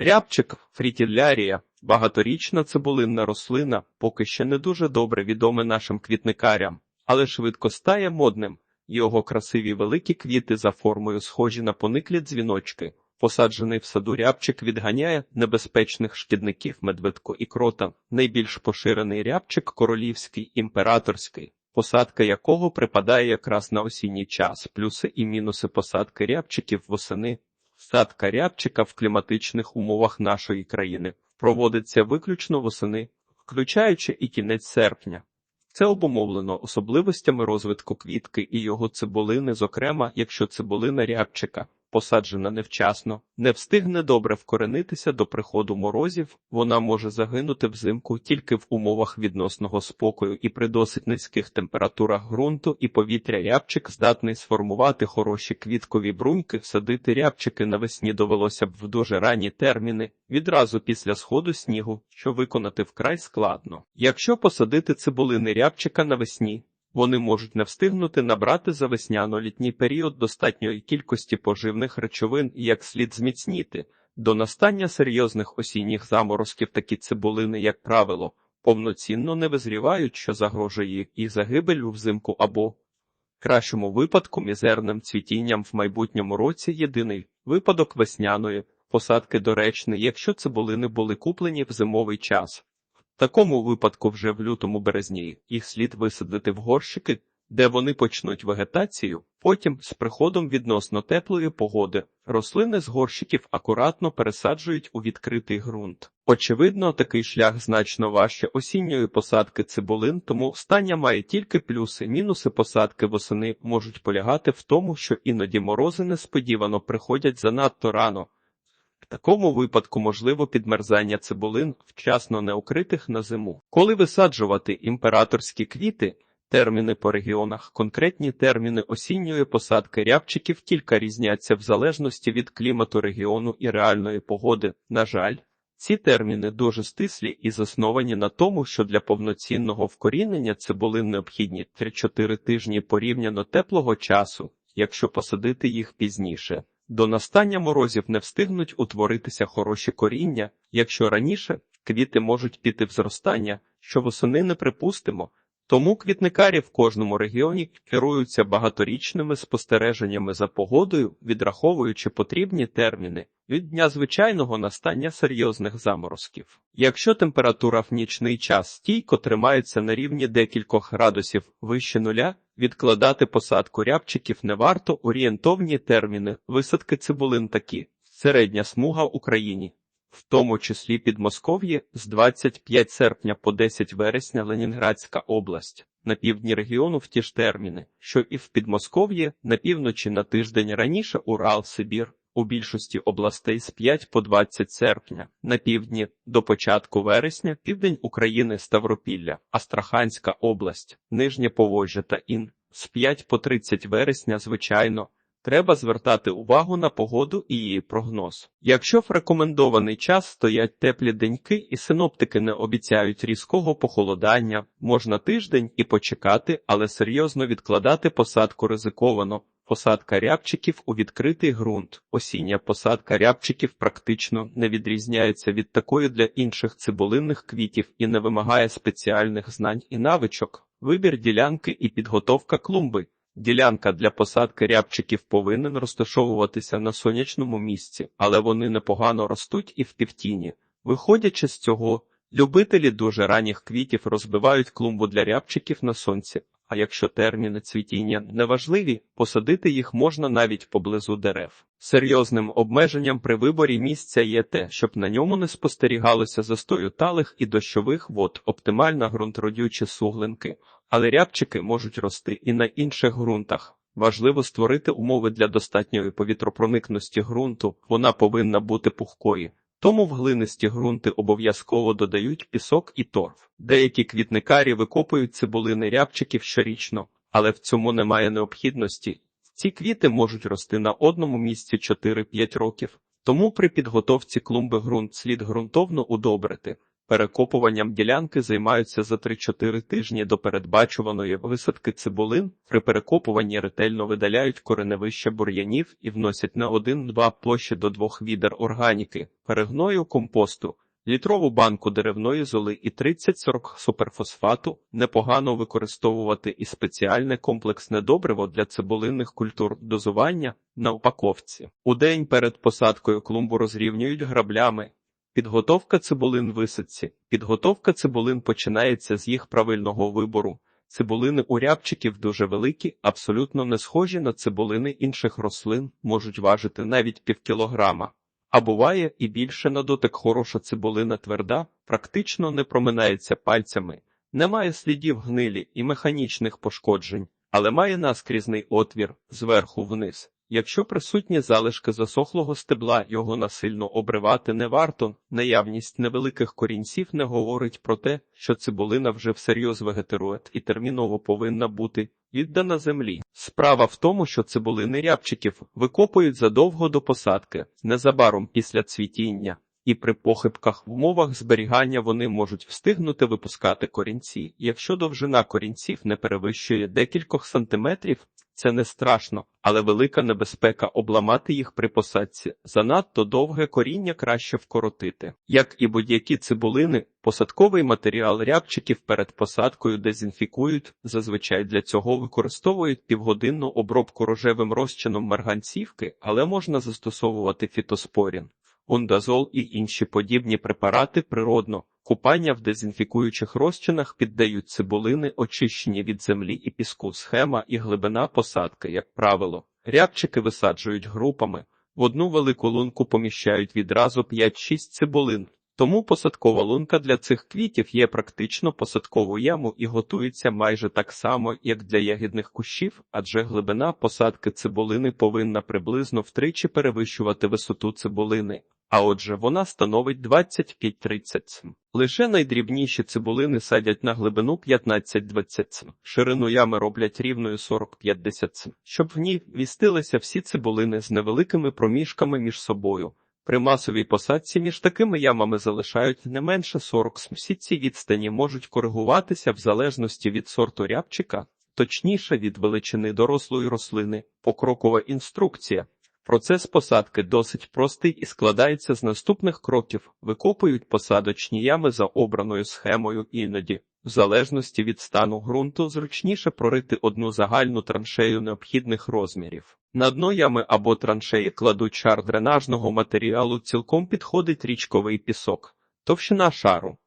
Рябчик фрітілярія багаторічна цибулинна рослина, поки ще не дуже добре відоме нашим квітникарям, але швидко стає модним. Його красиві великі квіти за формою схожі на пониклі дзвіночки. Посаджений в саду рябчик відганяє небезпечних шкідників медведку і крота. Найбільш поширений рябчик королівський, імператорський, посадка якого припадає якраз на осінній час, плюси і мінуси посадки рябчиків восени. Садка рябчика в кліматичних умовах нашої країни проводиться виключно восени, включаючи і кінець серпня. Це обумовлено особливостями розвитку квітки і його цибулини, зокрема, якщо цибулина рябчика посаджена невчасно, не встигне добре вкоренитися до приходу морозів, вона може загинути взимку тільки в умовах відносного спокою і при досить низьких температурах ґрунту і повітря рябчик здатний сформувати хороші квіткові бруньки, всадити рябчики навесні довелося б в дуже ранні терміни, відразу після сходу снігу, що виконати вкрай складно. Якщо посадити цибулини рябчика навесні, вони можуть не встигнути набрати за весняно-літній період достатньої кількості поживних речовин і як слід зміцніти. До настання серйозних осінніх заморозків такі цибулини, як правило, повноцінно не визрівають, що загрожує їх і загибелю взимку або, в кращому випадку, мізерним цвітінням в майбутньому році єдиний випадок весняної посадки доречний, якщо цибулини були куплені в зимовий час. Такому випадку вже в лютому березні їх слід висадити в горщики, де вони почнуть вегетацію. Потім, з приходом відносно теплої погоди, рослини з горщиків акуратно пересаджують у відкритий ґрунт. Очевидно, такий шлях значно важче осінньої посадки цибулин, тому стання має тільки плюси. Мінуси посадки восени можуть полягати в тому, що іноді морози несподівано приходять занадто рано. Такому випадку можливо підмерзання цибулин, вчасно не укритих на зиму. Коли висаджувати імператорські квіти, терміни по регіонах, конкретні терміни осінньої посадки рябчиків кілька різняться в залежності від клімату регіону і реальної погоди. На жаль, ці терміни дуже стислі і засновані на тому, що для повноцінного вкорінення цибулин необхідні 3-4 тижні порівняно теплого часу, якщо посадити їх пізніше. До настання морозів не встигнуть утворитися хороші коріння, якщо раніше квіти можуть піти в зростання, що восени не припустимо. Тому квітникарі в кожному регіоні керуються багаторічними спостереженнями за погодою, відраховуючи потрібні терміни від дня звичайного настання серйозних заморозків. Якщо температура в нічний час стійко тримається на рівні декількох градусів вище нуля, відкладати посадку рябчиків не варто орієнтовні терміни висадки цибулин такі. Середня смуга в Україні в тому числі Підмосков'я з 25 серпня по 10 вересня Ленінградська область, на півдні регіону в ті ж терміни, що і в Підмосков'ї, на півночі на тиждень раніше Урал, Сибір, у більшості областей з 5 по 20 серпня, на півдні до початку вересня, південь України Ставропілля, Астраханська область, Нижнє Поволжя та Ін, з 5 по 30 вересня, звичайно, Треба звертати увагу на погоду і її прогноз. Якщо в рекомендований час стоять теплі деньки і синоптики не обіцяють різкого похолодання, можна тиждень і почекати, але серйозно відкладати посадку ризиковано. Посадка рябчиків у відкритий ґрунт. Осіння посадка рябчиків практично не відрізняється від такої для інших цибулинних квітів і не вимагає спеціальних знань і навичок, вибір ділянки і підготовка клумби. Ділянка для посадки рябчиків повинен розташовуватися на сонячному місці, але вони непогано ростуть і в півтіні. Виходячи з цього, любителі дуже ранніх квітів розбивають клумбу для рябчиків на сонці, а якщо терміни цвітіння неважливі, посадити їх можна навіть поблизу дерев. Серйозним обмеженням при виборі місця є те, щоб на ньому не спостерігалося застою талих і дощових вод, оптимальна ґрунтродючі суглинки, але рябчики можуть рости і на інших ґрунтах. Важливо створити умови для достатньої повітропроникності ґрунту, вона повинна бути пухкою. Тому в глинисті ґрунти обов'язково додають пісок і торф. Деякі квітникарі викопують цибулини рябчиків щорічно, але в цьому немає необхідності. Ці квіти можуть рости на одному місці 4-5 років, тому при підготовці клумби ґрунт слід ґрунтовно удобрити. Перекопуванням ділянки займаються за 3-4 тижні до передбачуваної висадки цибулин. При перекопуванні ретельно видаляють кореневища бур'янів і вносять на 1-2 площі до 2 відер органіки, перегною компосту, літрову банку деревної золи і 30-40 суперфосфату. Непогано використовувати і спеціальне комплексне добриво для цибулинних культур дозування на упаковці. У день перед посадкою клумбу розрівнюють граблями. Підготовка цибулин висадці. Підготовка цибулин починається з їх правильного вибору. Цибулини у рябчиків дуже великі, абсолютно не схожі на цибулини інших рослин, можуть важити навіть півкілограма. А буває і більше на дотик хороша цибулина тверда, практично не проминається пальцями, немає слідів гнилі і механічних пошкоджень, але має наскрізний отвір зверху вниз. Якщо присутні залишки засохлого стебла, його насильно обривати не варто. Наявність невеликих корінців не говорить про те, що цибулина вже всерйоз вегетирує і терміново повинна бути віддана землі. Справа в тому, що цибулини рябчиків викопують задовго до посадки, незабаром після цвітіння. І при похибках в умовах зберігання вони можуть встигнути випускати корінці. Якщо довжина корінців не перевищує декількох сантиметрів, це не страшно, але велика небезпека обламати їх при посадці. Занадто довге коріння краще вкоротити. Як і будь-які цибулини, посадковий матеріал рябчиків перед посадкою дезінфікують. Зазвичай для цього використовують півгодинну обробку рожевим розчином марганцівки, але можна застосовувати фітоспорін. Ундазол і інші подібні препарати природно. Купання в дезінфікуючих розчинах піддають цибулини, очищені від землі і піску, схема і глибина посадки, як правило. Рябчики висаджують групами. В одну велику лунку поміщають відразу 5-6 цибулин. Тому посадкова лунка для цих квітів є практично посадкову яму і готується майже так само, як для ягідних кущів, адже глибина посадки цибулини повинна приблизно втричі перевищувати висоту цибулини. А отже, вона становить 25-30 см. Лише найдрібніші цибулини садять на глибину 15-20 см. Ширину ями роблять рівною 40-50 см, щоб в ній вістилися всі цибулини з невеликими проміжками між собою. При масовій посадці між такими ямами залишають не менше 40 см. Всі ці відстані можуть коригуватися в залежності від сорту рябчика, точніше від величини дорослої рослини, покрокова інструкція. Процес посадки досить простий і складається з наступних кроків: викопують посадочні ями за обраною схемою іноді, в залежності від стану ґрунту, зручніше прорити одну загальну траншею необхідних розмірів. На дно ями або траншеї кладуть шар дренажного матеріалу, цілком підходить річковий пісок, товщина шару.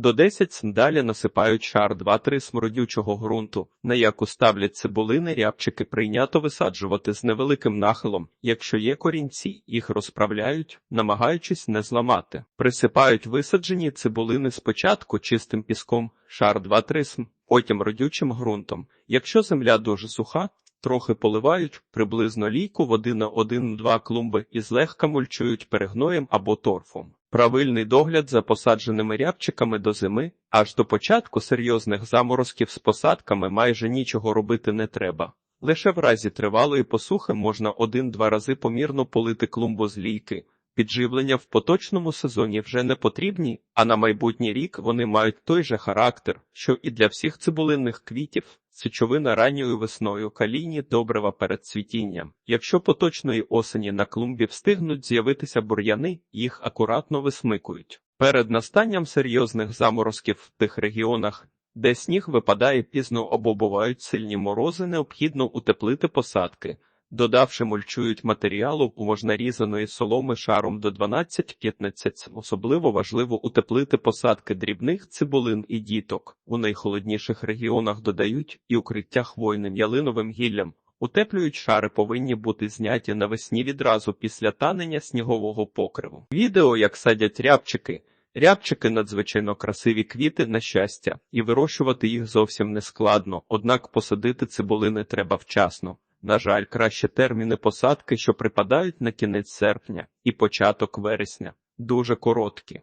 До 10 см далі насипають шар 2-3 смородючого ґрунту, на яку ставлять цибулини, рябчики прийнято висаджувати з невеликим нахилом. Якщо є корінці, їх розправляють, намагаючись не зламати. Присипають висаджені цибулини спочатку чистим піском, шар 2-3 см, потім родючим ґрунтом. Якщо земля дуже суха, трохи поливають приблизно лійку води на 1-2 клумби і злегка мульчують перегноєм або торфом. Правильний догляд за посадженими рябчиками до зими, аж до початку серйозних заморозків з посадками майже нічого робити не треба. Лише в разі тривалої посухи можна один-два рази помірно полити клумбу з лійки. Підживлення в поточному сезоні вже не потрібні, а на майбутній рік вони мають той же характер, що і для всіх цибулинних квітів, сечовина ранньою весною, калійні добрива перед цвітінням. Якщо поточної осені на клумбі встигнуть з'явитися бур'яни, їх акуратно висмикують. Перед настанням серйозних заморозків в тих регіонах, де сніг випадає пізно або бувають сильні морози, необхідно утеплити посадки. Додавши мульчують матеріалу можна різаної соломи шаром до 12-15 Особливо важливо утеплити посадки дрібних цибулин і діток. У найхолодніших регіонах додають і укриття хвойним ялиновим гіллям. Утеплюють шари повинні бути зняті навесні відразу після танення снігового покриву. Відео, як садять рябчики. Рябчики надзвичайно красиві квіти на щастя, і вирощувати їх зовсім не складно, однак посадити цибулини треба вчасно. На жаль, краще терміни посадки, що припадають на кінець серпня і початок вересня, дуже короткі.